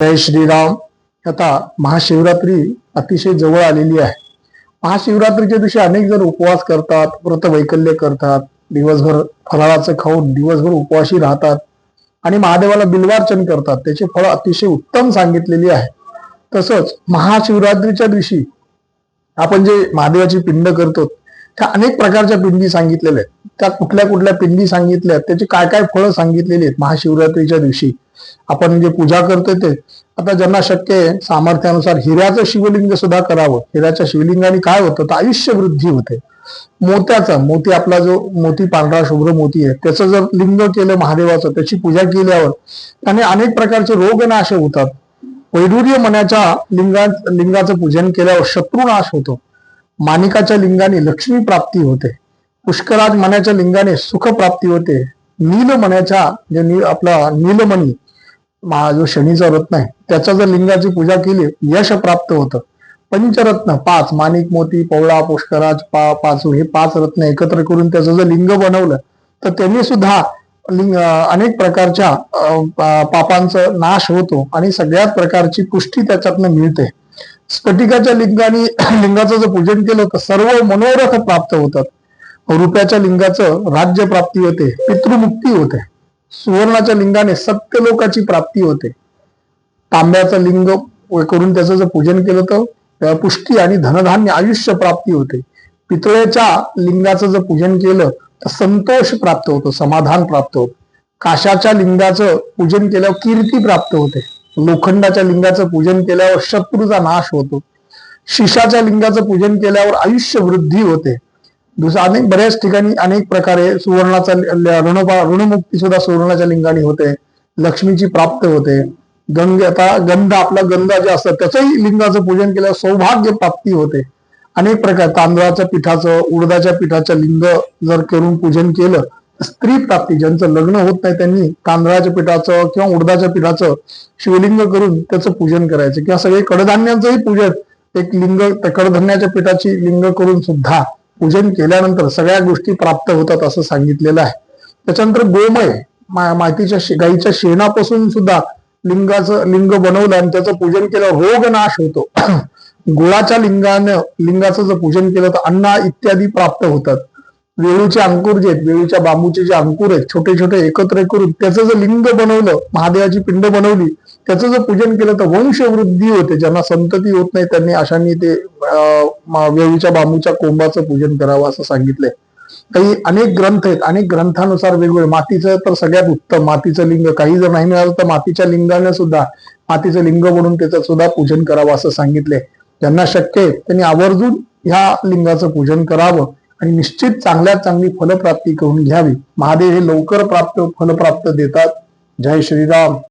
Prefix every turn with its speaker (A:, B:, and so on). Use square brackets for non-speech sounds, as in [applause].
A: जय श्रीराम. आता महाशिवरात्री अतिशय जवळ आलेली आहे. महाशिवरात्रीच्या दिवशी अनेक जण उपवास करतात व्रत वैकल्य करतात दिवसभर फराळाचं खाऊन दिवसभर उपवाशी राहतात आणि महादेवाला बिलवार्चन करतात. त्याची फळ अतिशय उत्तम सांगितलेली आहे. तसंच महाशिवरात्रीच्या दिवशी आपण जे महादेवाची पिंड करतो त्या अनेक प्रकारच्या पिंडी सांगितलेल्या आहेत. त्या कुठल्या कुठल्या पिंडी सांगितल्या आहेत त्याची काय काय फळं सांगितलेली आहेत महाशिवरात्रीच्या दिवशी. आपण जे पूजा करतो ते. आता ज्यांना शक्य आहे सामर्थ्यानुसार हिऱ्याचं शिवलिंग सुद्धा करावं. हिऱ्याच्या शिवलिंगाने काय होतं? तर आयुष्य वृद्धी होते. मोत्याचा मोती आपला जो मोती पांढरा शुभ्र मोती आहे त्याचं जर लिंग केलं महादेवाचं त्याची पूजा केल्यावर त्याने अनेक प्रकारचे रोगनाश होतात. वैडूर्य मनाच्या लिंगा लिंगाचं पूजन केल्यावर शत्रुनाश होतो. मानिकाच्या लिंगाने लक्ष्मी प्राप्ती होते. पुष्कराज मनाच्या लिंगाने सुख प्राप्ती होते. नील मनाच्या जे नी आपला नीलमणी मा- जो शनीचा रत्न आहे त्याच्या जर लिंगाची पूजा केली यश प्राप्त होतं. पंचरत्न पाच माणिक मोती पवळा पुष्कराज पा पाचू हे पाच रत्न एकत्र करून त्याचं जर लिंग बनवलं तर त्यांनी सुद्धा लिंग अनेक प्रकारच्या अं, पापांचं नाश होतो आणि सगळ्याच प्रकारची पुष्टी त्याच्यातनं मिळते. स्फटिकाच्या लिंगाने लिंगाचं जर पूजन केलं तर सर्व मनोरथ प्राप्त होतात. रुपयाच्या लिंगाचं राज्य प्राप्ती होते पितृमुक्ती होते. सुवर्णाच्या लिंगाने सत्य लोकाची प्राप्ती होते. तांब्याचं लिंग करून त्याचं जर पूजन केलं तर पुष्टी आणि धनधान्य आयुष्य प्राप्ती होते. पितळेच्या लिंगाचं जर पूजन केलं तर संतोष प्राप्त होतो समाधान प्राप्त होतं. काशाच्या लिंगाचं पूजन केल्यावर कीर्ती प्राप्त होते. लोखंडाच्या लिंगाचं पूजन केल्यावर शत्रूचा नाश होतो. शिशाच्या लिंगाचं पूजन केल्यावर आयुष्य वृद्धी होते. दुसरं अनेक बऱ्याच ठिकाणी अनेक प्रकारे सुवर्णाचा ऋणपा ऋणमुक्ती सुद्धा सुवर्णाच्या लिंगाने होते. लक्ष्मीची प्राप्त होते. गंग आता गंध आपला गंध जे असतं त्याचंही लिंगाचं पूजन केल्यावर सौभाग्य प्राप्ती होते. अनेक प्रकार तांदळाच्या पिठाचं उडदाच्या पिठाचं लिंग जर करून पूजन केलं स्त्री प्राप्ती ज्यांचं लग्न होत नाही त्यांनी तांदळाच्या पिठाचं किंवा उडदाच्या पिठाचं शिवलिंग करून त्याचं पूजन करायचं. किंवा सगळे कडधान्यांचंही पूजन एक लिंग कडधान्याच्या पिठाची लिंग करून सुद्धा पूजन केल्यानंतर सगळ्या गोष्टी प्राप्त होतात असं सांगितलेलं आहे. त्याच्यानंतर गोमय माहितीच्या मातीच्या शे- गाईच्या शेणापासून सुद्धा लिंगाचं लिंग बनवलं आणि त्याचं पूजन केलं रोग नाश होतो. [clears throat] गुळाच्या लिंगानं लिंगाचं जर पूजन केलं तर अन्ना इत्यादी प्राप्त होतात. वेळूचे अंकुर जे आहेत वेळूच्या बांबूचे जे अंकुर आहेत छोटे छोटे एकत्र करून त्याचं जर लिंग बनवलं महादेवाची पिंड बनवली त्याचं जर पूजन केलं तर वंश वृद्धी होते. ज्यांना संतती होत नाही त्यांनी अशांनी ते वेळूच्या बांबूच्या कोंबाचं पूजन करावं असं सांगितलंय. काही अनेक ग्रंथ आहेत. अनेक ग्रंथानुसार वेगवेगळे. मातीचं तर सगळ्यात उत्तम. मातीचं लिंग काही जर नाही मिळालं तर मातीच्या लिंगाने सुद्धा मातीचं लिंग बनवून त्याचं सुद्धा पूजन करावं असं सांगितलंय. ज्यांना शक्य आहे त्यांनी आवर्जून ह्या लिंगाचं पूजन करावं. आणि निश्चित चांगल्यात चांगली फलप्राप्ती करून घ्यावी. महादेव हे लवकर प्राप्त फलप्राप्त देतात. जय श्रीराम.